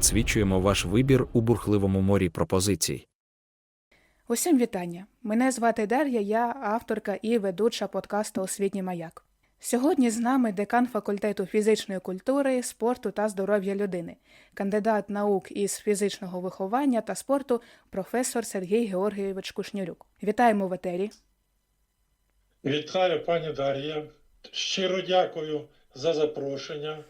Підсвічуємо ваш вибір у бурхливому морі пропозицій. Усім вітання. Мене звати Дар'я, я авторка і ведуча подкасту Освітній маяк. Сьогодні з нами декан факультету фізичної культури, спорту та здоров'я людини, кандидат наук із фізичного виховання та спорту, професор Сергій Георгійович Кушнірюк. Вітаємо в етері. Вітаю, пані Дар'я. Щиро дякую за запрошення.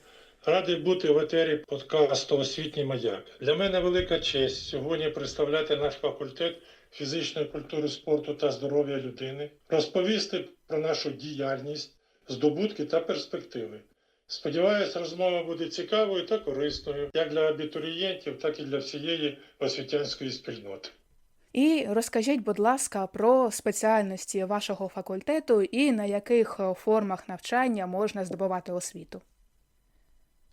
Радий бути в етері подкасту Освітній маяк. Для мене велика честь сьогодні представляти наш факультет фізичної культури, спорту та здоров'я людини, розповісти про нашу діяльність, здобутки та перспективи. Сподіваюсь, розмова буде цікавою та корисною як для абітурієнтів, так і для всієї освітянської спільноти. І розкажіть, будь ласка, про спеціальності вашого факультету і на яких формах навчання можна здобувати освіту.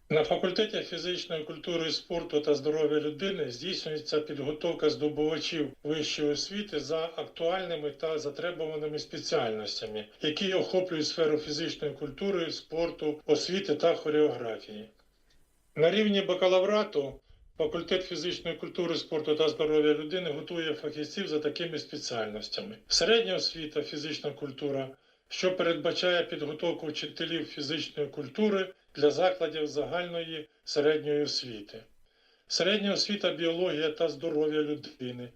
На факультеті фізичної культури, спорту та здоров'я людини здійснюється підготовка здобувачів вищої освіти за актуальними та затребуваними спеціальностями, які охоплюють сферу фізичної культури, спорту, освіти та хореографії. На рівні бакалаврату факультет фізичної культури, спорту та здоров'я людини готує фахівців за такими спеціальностями: середня освіта, фізична культура, що передбачає підготовку вчителів фізичної культури для закладів загальної середньої освіти. Середня освіта біологія та здоров'я людини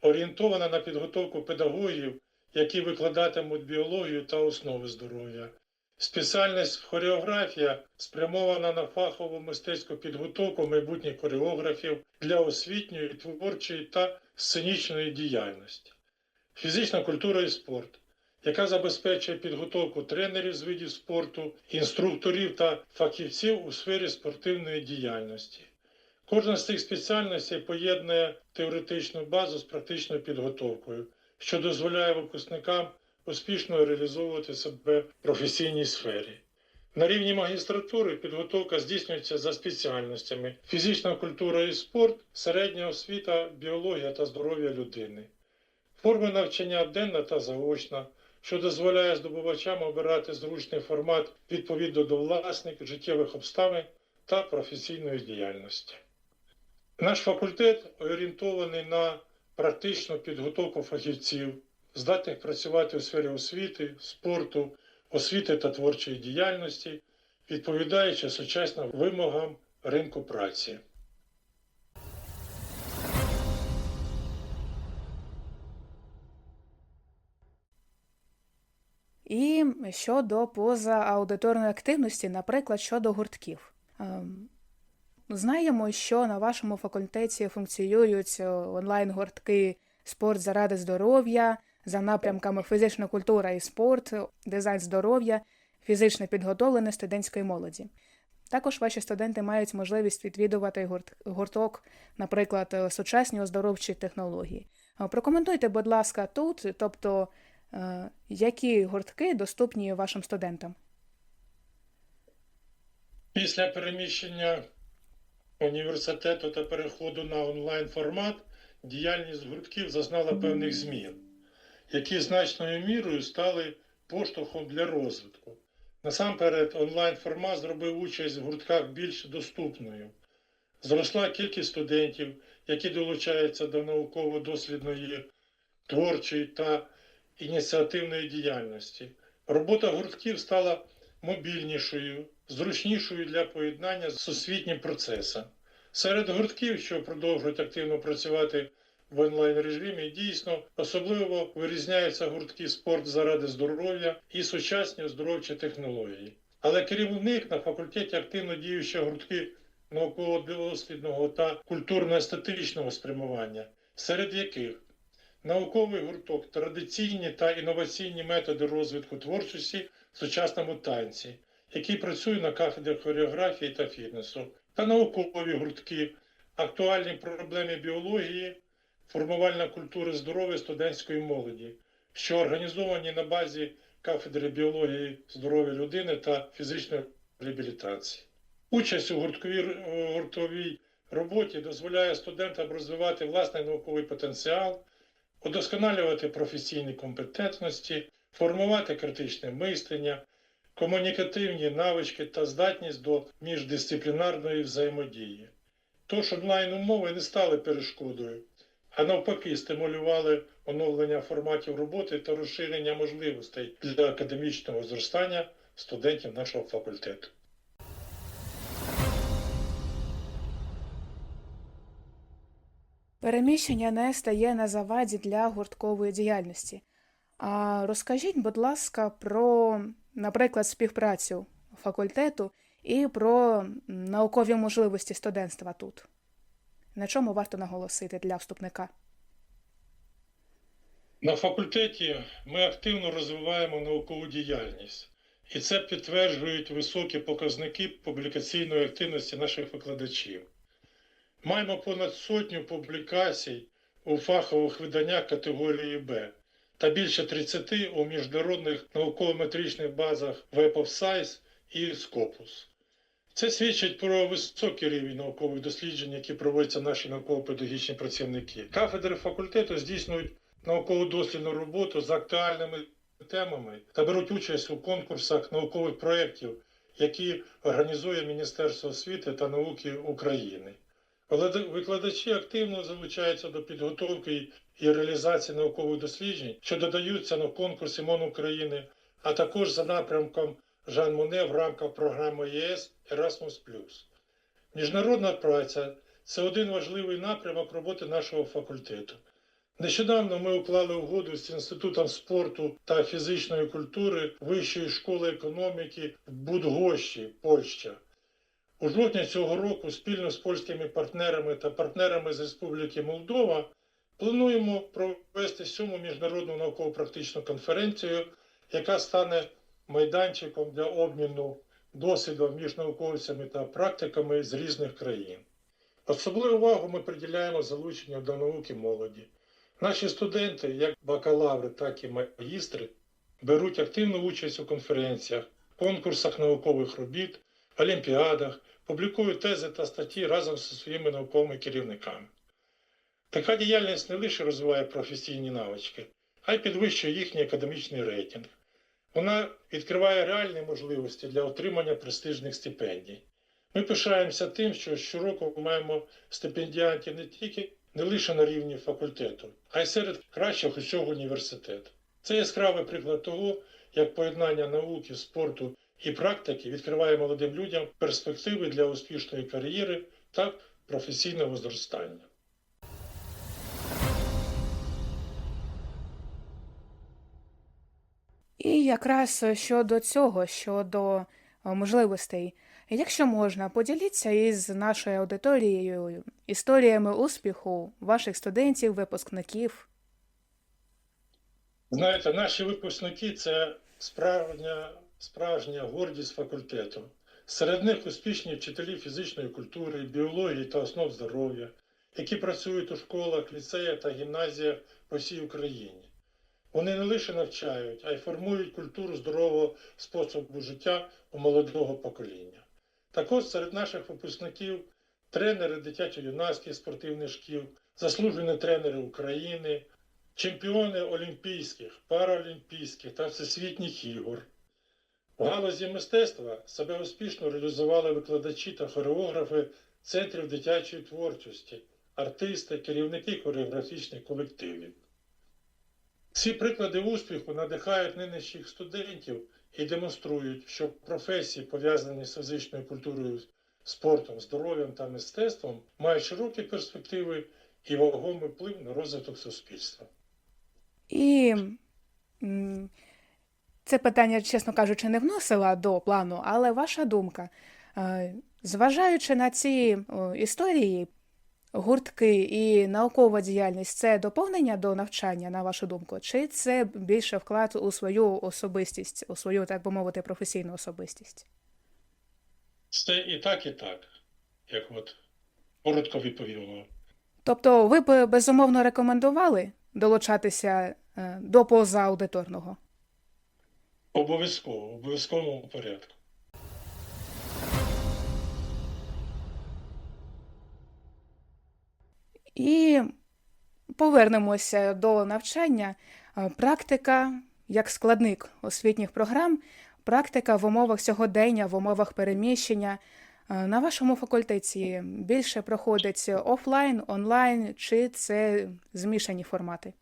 орієнтована на підготовку педагогів, які викладатимуть біологію та основи здоров'я. Спеціальність хореографія спрямована на фахову мистецьку підготовку майбутніх хореографів для освітньої, творчої та сценічної діяльності. Фізична культура і спорт яка забезпечує підготовку тренерів з видів спорту, інструкторів та фахівців у сфері спортивної діяльності. Кожна з цих спеціальностей поєднує теоретичну базу з практичною підготовкою, що дозволяє випускникам успішно реалізовувати себе в професійній сфері. На рівні магістратури підготовка здійснюється за спеціальностями фізична культура і спорт, середня освіта, біологія та здоров'я людини. Форми навчання денна та заочна, що дозволяє здобувачам обирати зручний формат відповідно до власних життєвих обставин та професійної діяльності. Наш факультет орієнтований на практичну підготовку фахівців, здатних працювати у сфері освіти, спорту, освіти та творчої діяльності, відповідаючи сучасним вимогам ринку праці. І щодо позааудиторної активності, наприклад, щодо гуртків. Ем, Знаємо, що на вашому факультеті функціонують е, онлайн-гуртки спорт заради здоров'я за напрямками фізична культура і спорт, дизайн здоров'я, фізичне підготовлення студентської молоді. Також ваші студенти мають можливість відвідувати гурток, наприклад, е, сучасні оздоровчі технології. Е, Прокоментуйте, будь ласка, тут, тобто, які гуртки доступні вашим студентам. Після переміщення університету та переходу на онлайн формат діяльність гуртків зазнала певних змін, які значною мірою стали поштовхом для розвитку. Насамперед, онлайн формат зробив участь в гуртках більш доступною. Зросла кількість студентів, які долучаються до науково-дослідної, творчої та ініціативної діяльності. Робота гуртків стала мобільнішою, зручнішою для поєднання з освітнім процесом. Серед гуртків, що продовжують активно працювати в онлайн режимі, дійсно особливо вирізняються гуртки спорт заради здоров'я і сучасні оздоровчі технології. Але крім них на факультеті активно діючі гуртки науково-дослідного та культурно-естетичного спрямування, серед яких науковий гурток, традиційні та інноваційні методи розвитку творчості в сучасному танці, який працює на кафедрі хореографії та фітнесу, та наукові гуртки, актуальні проблеми біології, формувальна культури здоров'я студентської молоді, що організовані на базі кафедри біології здоров'я людини та фізичної реабілітації. Участь у гуртковій, гуртовій роботі дозволяє студентам розвивати власний науковий потенціал, удосконалювати професійні компетентності, формувати критичне мислення, комунікативні навички та здатність до міждисциплінарної взаємодії. Тож онлайн-умови не стали перешкодою, а навпаки стимулювали оновлення форматів роботи та розширення можливостей для академічного зростання студентів нашого факультету. Переміщення не стає на заваді для гурткової діяльності. А розкажіть, будь ласка, про, наприклад, співпрацю факультету і про наукові можливості студентства тут. На чому варто наголосити для вступника? На факультеті ми активно розвиваємо наукову діяльність, і це підтверджують високі показники публікаційної активності наших викладачів. Маємо понад сотню публікацій у фахових виданнях категорії Б та більше 30 у міжнародних науково-метричних базах Web of Science і Scopus. Це свідчить про високий рівень наукових досліджень, які проводяться наші науково-педагогічні працівники. Кафедри факультету здійснюють науково-дослідну роботу з актуальними темами та беруть участь у конкурсах наукових проєктів, які організує Міністерство освіти та науки України. Виклад- Викладачі активно залучаються до підготовки і реалізації наукових досліджень, що додаються на конкурсі МОН України, а також за напрямком Жан Моне в рамках програми ЄС Erasmus+. Міжнародна праця це один важливий напрямок роботи нашого факультету. Нещодавно ми уклали угоду з Інститутом спорту та фізичної культури Вищої школи економіки в Будгощі, Польща. У жовтні цього року спільно з польськими партнерами та партнерами з Республіки Молдова плануємо провести сьому міжнародну науково-практичну конференцію, яка стане майданчиком для обміну досвідом між науковцями та практиками з різних країн. Особливу увагу ми приділяємо залученню до науки молоді. Наші студенти, як бакалаври, так і магістри, беруть активну участь у конференціях, конкурсах наукових робіт, олімпіадах, публікують тези та статті разом зі своїми науковими керівниками. Така діяльність не лише розвиває професійні навички, а й підвищує їхній академічний рейтинг. Вона відкриває реальні можливості для отримання престижних стипендій. Ми пишаємося тим, що щороку маємо стипендіантів не тільки не лише на рівні факультету, а й серед кращих усього університету. Це яскравий приклад того, як поєднання науки, спорту і практики відкриває молодим людям перспективи для успішної кар'єри та професійного зростання. І якраз щодо цього, щодо е, можливостей, якщо можна, поділіться із нашою аудиторією історіями успіху ваших студентів, випускників. Знаєте, наші випускники це справжня, справжня гордість факультету. Серед них успішні вчителі фізичної культури, біології та основ здоров'я, які працюють у школах, ліцеях та гімназіях по всій Україні. Вони не лише навчають, а й формують культуру здорового способу життя у молодого покоління. Також серед наших випускників тренери дитячо-юнацьких спортивних шкіл, заслужені тренери України, чемпіони олімпійських, параолімпійських та всесвітніх ігор. У галузі мистецтва себе успішно реалізували викладачі та хореографи центрів дитячої творчості, артисти, керівники хореографічних колективів. Ці приклади успіху надихають нинішніх студентів і демонструють, що професії, пов'язані з фізичною культурою, спортом, здоров'ям та мистецтвом, мають широкі перспективи і вагомий вплив на розвиток суспільства. І це питання, чесно кажучи, не вносила до плану, але ваша думка, е, зважаючи на ці історії, гуртки і наукова діяльність це доповнення до навчання, на вашу думку, чи це більше вклад у свою особистість, у свою, так би мовити, професійну особистість? Це і так, і так, як от коротко відповів. Тобто, ви б безумовно рекомендували долучатися е, до позааудиторного? Обов'язково, в обов'язковому порядку. І повернемося до навчання. Е, Практика як складник освітніх програм практика в умовах сьогодення, в умовах переміщення. Е, На вашому факультеті більше проходить офлайн, онлайн, чи це змішані формати?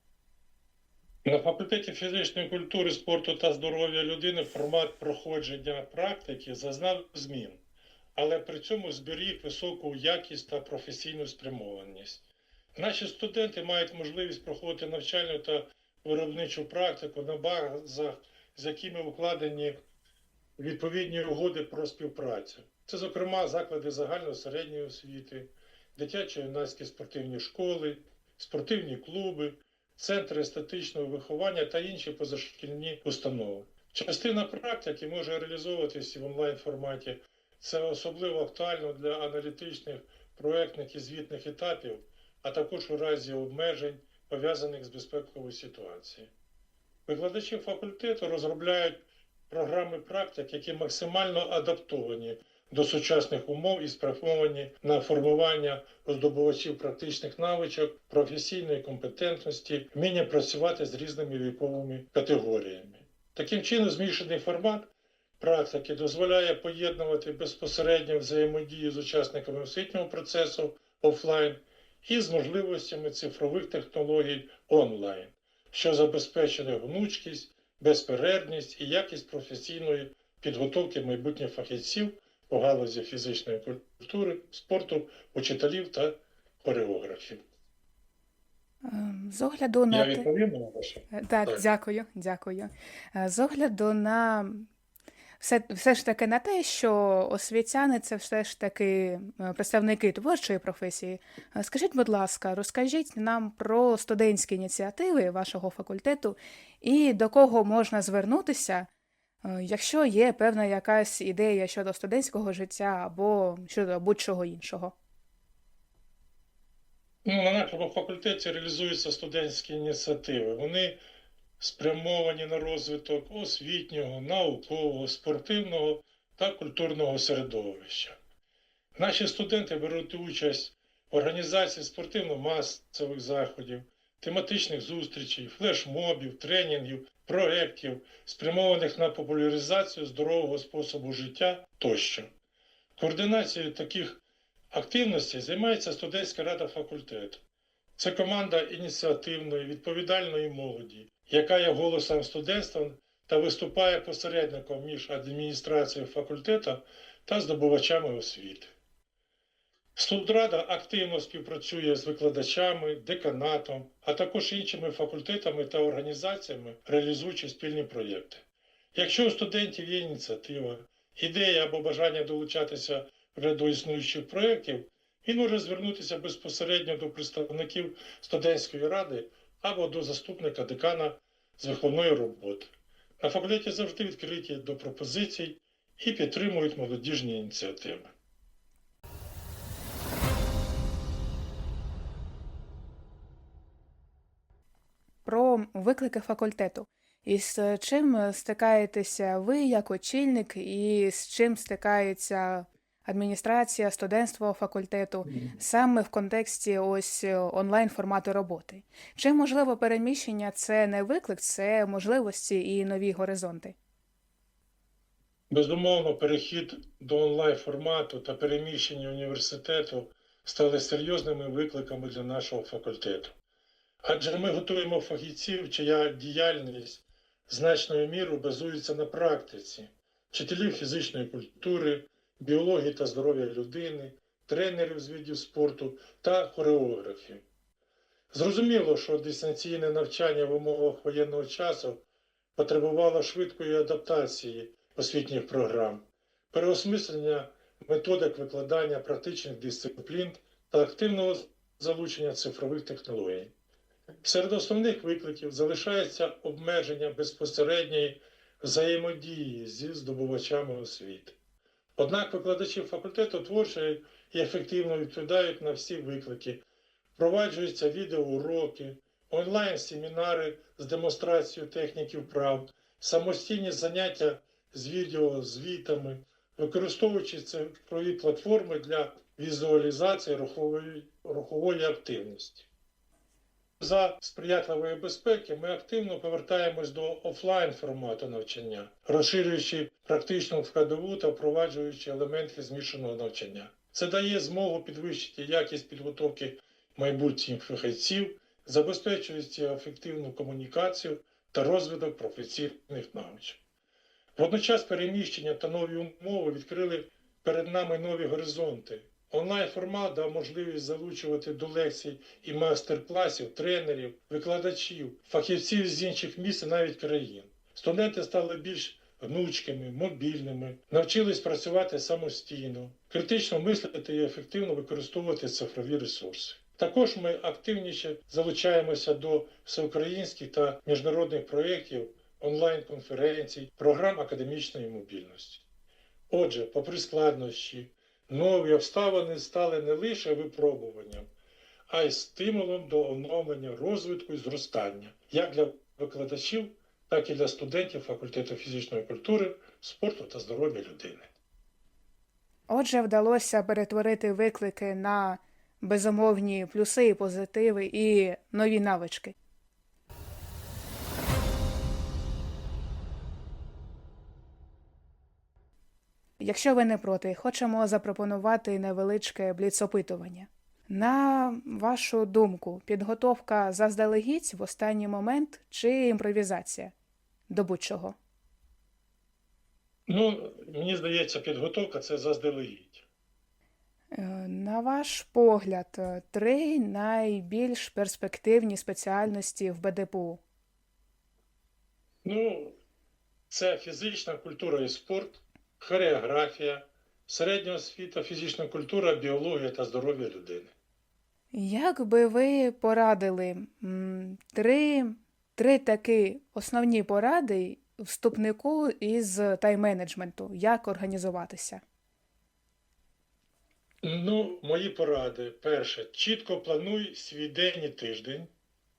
На факультеті фізичної культури, спорту та здоров'я людини формат проходження практики зазнав змін, але при цьому зберіг високу якість та професійну спрямованість. Наші студенти мають можливість проходити навчальну та виробничу практику на базах, з якими укладені відповідні угоди про співпрацю. Це, зокрема, заклади загальної середньої освіти, дитячо-юнацькі спортивні школи, спортивні клуби, центри естетичного виховання та інші позашкільні установи. Частина практики може реалізовуватися в онлайн форматі. Це особливо актуально для аналітичних, проектних і звітних етапів, а також у разі обмежень, пов'язаних з безпековою ситуацією. Викладачі факультету розробляють програми практик, які максимально адаптовані до сучасних умов і спрямовані на формування здобувачів практичних навичок, професійної компетентності, вміння працювати з різними віковими категоріями. Таким чином, змішаний формат практики дозволяє поєднувати безпосередню взаємодію з учасниками освітнього процесу офлайн і з можливостями цифрових технологій онлайн, що забезпечує гнучкість, безперервність і якість професійної підготовки майбутніх фахівців у галузі фізичної культури, спорту, учителів та хореографів. Ем, З огляду на Я відповім на ваше? Е, Так, Так. дякую, дякую. Е, З огляду на все, все ж таки на те, що освітяни це все ж таки е, представники творчої професії. Скажіть, будь ласка, розкажіть нам про студентські ініціативи вашого факультету і до кого можна звернутися, якщо є певна якась ідея щодо студентського життя або щодо будь-чого іншого. Ну, на нашому факультеті реалізуються студентські ініціативи. Вони спрямовані на розвиток освітнього, наукового, спортивного та культурного середовища. Наші студенти беруть участь в організації спортивно-масових заходів, тематичних зустрічей, флешмобів, тренінгів, проєктів, спрямованих на популяризацію здорового способу життя тощо. Координацією таких активностей займається студентська рада факультету. Це команда ініціативної, відповідальної молоді, яка є голосом студентства та виступає посередником між адміністрацією факультету та здобувачами освіти. Студрада активно співпрацює з викладачами, деканатом, а також іншими факультетами та організаціями, реалізуючи спільні проєкти. Якщо у студентів є ініціатива, ідея або бажання долучатися вже до існуючих проєктів, він може звернутися безпосередньо до представників студентської ради або до заступника декана з виховної роботи. На факультеті завжди відкриті до пропозицій і підтримують молодіжні ініціативи. Виклики факультету. І з чим стикаєтеся ви як очільник, і з чим стикається адміністрація, студентство факультету саме в контексті ось онлайн формату роботи? Чи можливо переміщення це не виклик, це можливості і нові горизонти? Безумовно, перехід до онлайн формату та переміщення університету стали серйозними викликами для нашого факультету. Адже ми готуємо фахівців, чия діяльність значною мірою базується на практиці, вчителів фізичної культури, біології та здоров'я людини, тренерів з видів спорту та хореографів. Зрозуміло, що дистанційне навчання в умовах воєнного часу потребувало швидкої адаптації освітніх програм, переосмислення методик викладання практичних дисциплін та активного залучення цифрових технологій. Серед основних викликів залишається обмеження безпосередньої взаємодії зі здобувачами освіти. Однак викладачі факультету творчо і ефективно відповідають на всі виклики, впроваджуються відеоуроки, онлайн-семінари з демонстрацією техніки вправ, самостійні заняття з відеозвітами, використовуючи цифрові платформи для візуалізації рухової, рухової активності. За сприятливої безпеки ми активно повертаємось до офлайн формату навчання, розширюючи практичну складову та впроваджуючи елементи змішаного навчання. Це дає змогу підвищити якість підготовки майбутніх фахівців, забезпечуючи ефективну комунікацію та розвиток професійних навичок. Водночас переміщення та нові умови відкрили перед нами нові горизонти. Онлайн-формат дав можливість залучувати до лекцій і майстер-класів тренерів, викладачів, фахівців з інших міст і навіть країн. Студенти стали більш гнучкими, мобільними, навчились працювати самостійно, критично мислити і ефективно використовувати цифрові ресурси. Також ми активніше залучаємося до всеукраїнських та міжнародних проєктів, онлайн-конференцій, програм академічної мобільності. Отже, попри складнощі, нові обставини стали не лише випробуванням, а й стимулом до оновлення розвитку і зростання як для викладачів, так і для студентів факультету фізичної культури, спорту та здоров'я людини. Отже, вдалося перетворити виклики на безумовні плюси і позитиви і нові навички. Якщо ви не проти, хочемо запропонувати невеличке бліцопитування. На вашу думку, підготовка заздалегідь в останній момент чи імпровізація? До будь-чого. Ну, мені здається, підготовка це заздалегідь. Е, На ваш погляд, е, три найбільш перспективні спеціальності в БДПУ. Ну, це фізична культура і спорт, хореографія, середня освіта, фізична культура, біологія та здоров'я людини. Як би ви порадили три, три такі основні поради вступнику із тайм-менеджменту, як організуватися? Ну, мої поради. Перше, чітко плануй свій день і тиждень.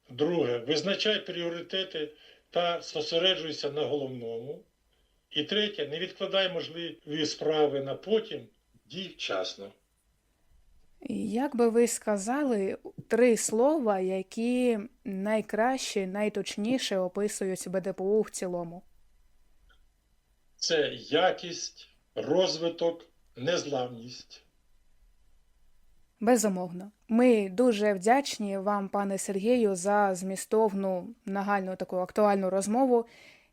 Друге, визначай пріоритети та зосереджуйся на головному. І третє, не відкладай можливі справи на потім, дій вчасно. Як би ви сказали три слова, які найкраще, найточніше описують БДПУ в цілому? Це якість, розвиток, незламність. Безумовно. Ми дуже вдячні вам, пане Сергію, за змістовну, нагальну таку актуальну розмову.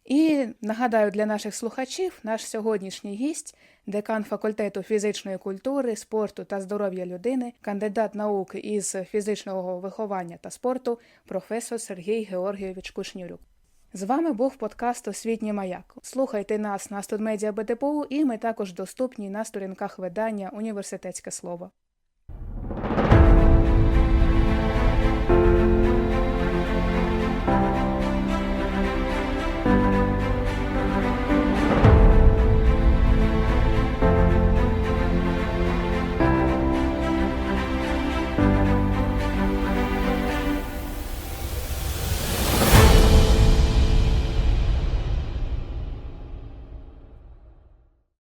І нагадаю для наших слухачів, наш сьогоднішній гість, декан факультету фізичної культури, спорту та здоров'я людини, кандидат наук із фізичного виховання та спорту, професор Сергій Георгійович Кушнюрюк. З вами був подкаст Освітній маяк. Слухайте нас на студмедіа БДПУ, і ми також доступні на сторінках видання Університетське слово.